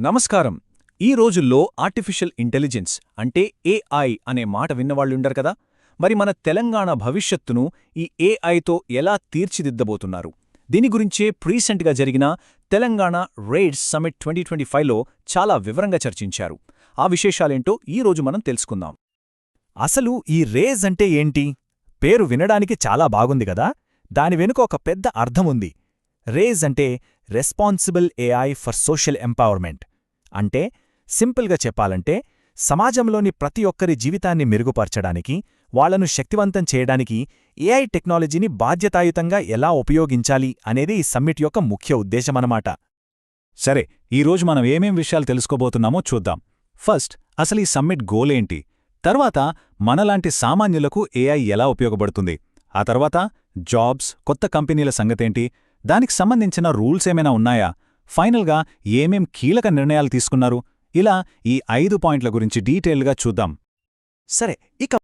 నమస్కారం. ఈ రోజుల్లో ఆర్టిఫిషియల్ ఇంటెలిజెన్స్ అంటే ఏఐ అనే మాట విన్నవాళ్ళుండరు కదా? మరి మన తెలంగాణ భవిష్యత్తును ఈ ఏఐతో ఎలా తీర్చిదిద్దబోతున్నారు? దీని గురించే ప్రీసెంట్గా జరిగిన Telangana RAISE summit twenty twenty ఫైవ్లో చాలా వివరంగా చర్చించారు. ఆ విశేషాలేంటో ఈ రోజు మనం తెలుసుకుందాం. అసలు ఈ రేజ్ అంటే ఏంటి? పేరు వినడానికి చాలా బాగుంది కదా? దాని వెనుక ఒక పెద్ద అర్థముంది. రేజ్ అంటే responsible AI for social empowerment. అంటే సింపుల్గా చెప్పాలంటే సమాజంలోని ప్రతి ఒక్కరి జీవితాన్ని మెరుగుపరచడానికి వాళ్ళను శక్తివంతం చేయడానికి ఏఐ టెక్నాలజీని బాధ్యతాయుతంగా ఎలా ఉపయోగించాలి అనేది ఈ సమ్మిట్ యొక్క ముఖ్య ఉద్దేశమన్నమాట. సరే ఈరోజు మనం ఏమేం విషయాలు తెలుసుకోబోతున్నామో చూద్దాం. ఫస్ట్ అసలు ఈ సమ్మిట్ గోలేంటి తర్వాత మనలాంటి సామాన్యులకు ఏఐ ఎలా ఉపయోగపడుతుంది? ఆ తర్వాత జాబ్స్ కొత్త కంపెనీల సంగతేంటి? దానికి సంబంధించిన రూల్స్ ఏమైనా ఉన్నాయా? ఫైనల్గా ఏమేం కీలక నిర్ణయాలు తీసుకున్నారు? ఇలా ఈ ఐదు పాయింట్ల గురించి డీటెయిల్గా చూద్దాం. సరే ఇక